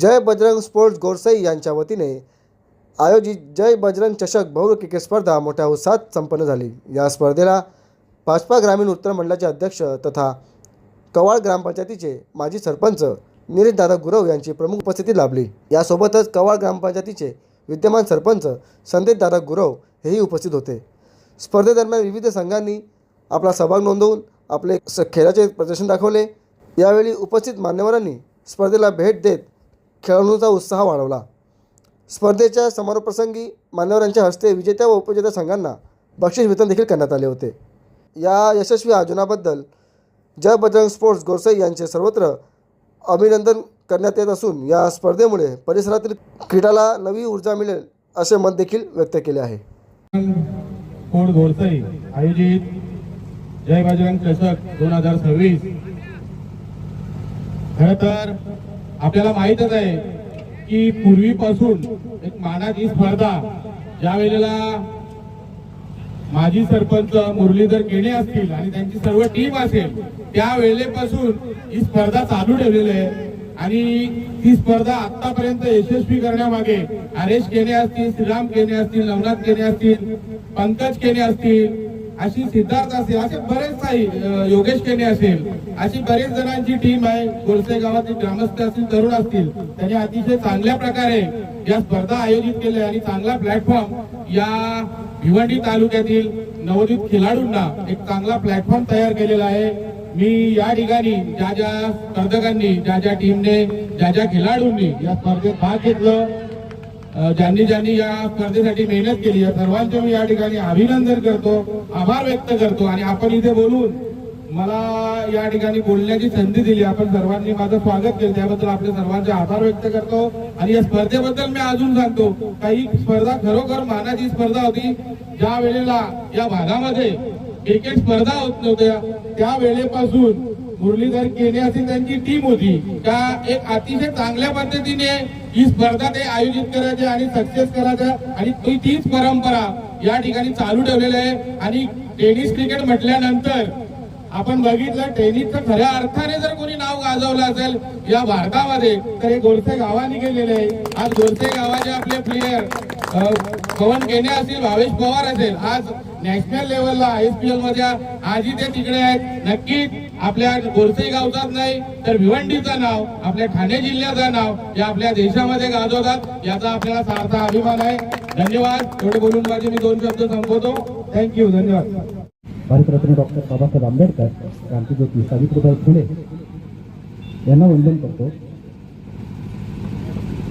जय Bajrang sports गोरसई यांच्या वतीने आयोजित जय बजरंग चषक बहु क्रिकेट स्पर्धा मोठ्या उत्साहात संपन्न झाली. या स्पर्धेला भाजपा ग्रामीण उत्तर मंडळाचे अध्यक्ष तथा कवाळ ग्रामपंचायतीचे माजी सरपंच दादा गुरव यांची प्रमुख उपस्थिती लाभली. यासोबतच कवाळ ग्रामपंचायतीचे विद्यमान सरपंच संदेशदादा गुरव हेही उपस्थित होते. स्पर्धेदरम्यान विविध संघांनी आपला सहभाग नोंदवून आपले स खेळाचे प्रदर्शन दाखवले. यावेळी उपस्थित मान्यवरांनी स्पर्धेला भेट देत खेळाडूंचा उत्साह वाढवला. स्पर्धेच्या समारोपप्रसंगी मान्यवरांच्या हस्ते विजेत्या व उपविजेत्या संघांना बक्षीस वितरण देखील करण्यात आले होते. या यशस्वी आयोजनाबद्दल जय बजरंग स्पोर्ट्स गोरसई यांचे सर्वत्र अभिनंदन करण्यात येत असून या स्पर्धेमुळे परिसरातील क्रीडाला नवी ऊर्जा मिळेल असे मत देखील व्यक्त केले आहे. कोड आयोजित जय बजरंग चषक दोन हजार सव्वीस. खर तर आपल्याला माहितच आहे की पूर्वीपासून एक मानाची स्पर्धा ज्या वेळेला माजी सरपंच मुरलीधर केणे असतील आणि त्यांची सर्व टीम असेल त्या वेळेपासून ही स्पर्धा चालू ठेवलेली आहे. आणि ती स्पर्धा आतापर्यंत यशस्वी करण्यामागे हरेश केणे असतील श्रीराम केणे असतील नवनाथ केणे असतील पंकज केणे असतील अशी सिद्धार्थ असेल असे बरेच काही योगेश केने असेल अशी बरेच जणांची टीम आहे. गोरसे गावातील ग्रामस्थ असतील तरुण असतील त्यांनी अतिशय चांगल्या प्रकारे या स्पर्धा आयोजित केल्या आणि चांगला प्लॅटफॉर्म या भिवंडी तालुक्यातील नवोदित खेळाडूंना एक चांगला प्लॅटफॉर्म तयार केलेला आहे. मी या ठिकाणी ज्या ज्या स्पर्धकांनी ज्या ज्या टीमने ज्या ज्या खेळाडूंनी या स्पर्धेत भाग घेतलं ज्यांनी ज्यांनी या स्पर्धेसाठी मेहनत केली या सर्वांचे मी या ठिकाणी अभिनंदन करतो आभार व्यक्त करतो आणि आपण इथे बोलून मला या ठिकाणी बोलण्याची संधी दिली. आपण सर्वांनी माझं स्वागत केलं. त्याबद्दल आपले सर्वांचे आभार व्यक्त करतो आणि या स्पर्धेबद्दल मी अजून सांगतो. काही स्पर्धा खरोखर मानाची स्पर्धा होती. ज्या वेळेला या भागामध्ये क्रिकेट स्पर्धा होत नव्हत्या त्या वेळेपासून मुरलीधर केने अशी त्यांची टीम होती. त्या एक अतिशय चांगल्या पद्धतीने ही स्पर्धा ते आयोजित करायचे आणि सक्सेस करायच्या आणि ती तीच परंपरा या ठिकाणी चालू ठेवलेली आहे. आणि टेनिस क्रिकेट म्हटल्यानंतर आपण बघितलं टेनिसचं खऱ्या अर्थाने जर कोणी नाव गाजवलं असेल या भारतामध्ये तर हे गोरसे गावाने गेलेले आहे. आज गोरसे गावाचे आपले प्लेयर पवन केने असतील भावेश पवार असेल आज नॅशनल लेवलला आयएसपीएलमध्ये आजही ते तिकडे आहेत. नक्कीच आपल्या गोरसे गावचाच नाही तर भिवंडीचं नाव आपल्या ठाणे जिल्ह्याचं नाव हे आपल्या देशामध्ये गाजवतात याचा आपल्याला सारखा अभिमान आहे. धन्यवाद. एवढे बोलून माझे मी दोन शब्द संपवतो. थँक्यू धन्यवाद. भारतरत्न डॉक्टर बाबासाहेब आंबेडकर क्रांतीज्योती सावित्रीबाई फुले यांना वंदन करतो.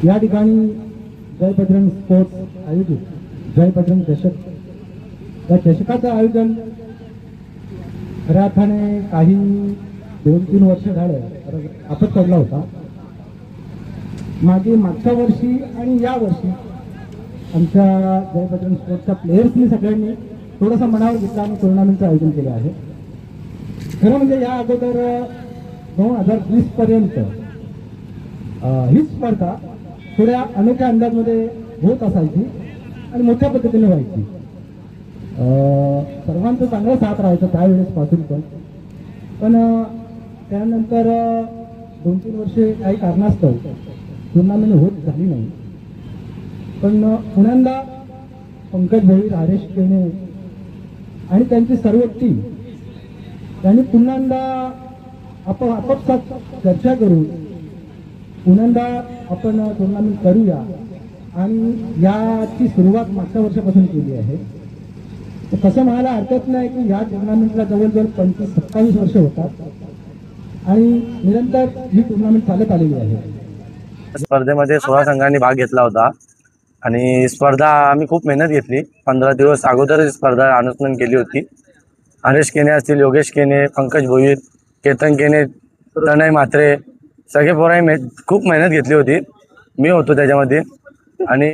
या ठिकाणी जय बजरंग स्पोर्ट्स आयोजित जय बजरंग दशक या चषकाचं आयोजन खऱ्या अर्थाने काही दोन तीन वर्ष झालं आपत पडला होता. मागे मागच्या वर्षी आणि या वर्षी आमच्या जय स्पोर्टच्या प्लेयर्सनी सगळ्यांनी थोडंसं मनावर घेतला आणि टुर्नामेंटचं आयोजन केलं आहे. खरं म्हणजे या अगोदर दोन हजार वीस पर्यंत ही स्पर्धा थोड्या अनोख्या अंदाजमध्ये होत असायची आणि मोठ्या पद्धतीने व्हायची. सर्वांचं चांगला साथ राहायचं त्यावेळेस पासून पण. पण त्यानंतर दोन तीन वर्षे काही कारणास्तव टुर्नामेंट होत झाली नाही. पण पुण्यांदा पंकज भोईर हरेश केणे आणि त्यांची सर्व टीम त्यांनी पुन्हांदा आपण आपापसात चर्चा करून पुन्हांदा आपण टुर्नामेंट करूया. आणि याची सुरुवात मागच्या वर्षापासून केली आहे. कसं म्हणायला हरकत नाही की ह्या टुर्नामेंटला जवळजवळ पंचवीस सत्तावीस वर्ष होतात. आणि निरंतर ही टुर्नामेंट चालत आलेली आहे. स्पर्धेमध्ये सोळा संघांनी भाग घेतला होता. आणि स्पर्धा आम्ही खूप मेहनत घेतली. पंधरा दिवस अगोदरच स्पर्धा अनुसरण केली होती. हरेश केने असतील योगेश केने पंकज भोईर केतन केने तनय म्हात्रे सगळे पोरांनी खूप मेहनत घेतली होती. मी होतो त्याच्यामध्ये. आणि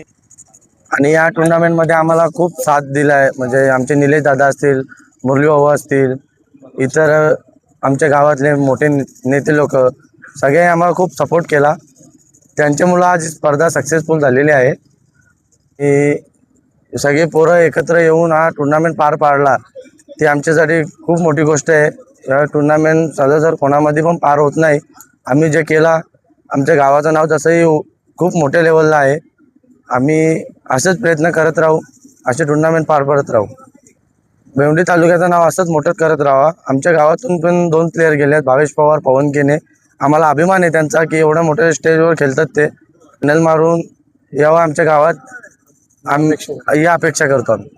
आणि या टुर्नामेंटमध्ये आम्हाला खूप साथ दिला आहे म्हणजे आमचे निलेश दादा असतील मुरली भाऊ असतील इतर आमच्या गावातले मोठे नेते लोक सगळे आम्हाला खूप सपोर्ट केला. त्यांच्यामुळं आज स्पर्धा सक्सेसफुल झालेली आहे. की सगळे पोरं एकत्र येऊन हा टुर्नामेंट पार पाडला. ती आमच्यासाठी खूप मोठी गोष्ट आहे. या टुर्नामेंट सहजासहज कोणामध्ये पण पार होत नाही. आम्ही जे केला आमच्या गावाचं नाव तसंही खूप मोठ्या लेवलला आहे. आम्ही असेच प्रयत्न करत राहू असे टुर्नामेंट पार पडत राहू. भेवंडी तालुक्याचं नाव असंच मोठं करत राहा आमच्या गावातून पण दोन प्लेयर गेले आहेत भावेश पवार पवन केने. आम्हाला अभिमान आहे त्यांचा की एवढ्या मोठ्या स्टेजवर खेळतात ते. फायनल मारून यावं आमच्या गावात. आम्ही ही अपेक्षा करतो आम्ही.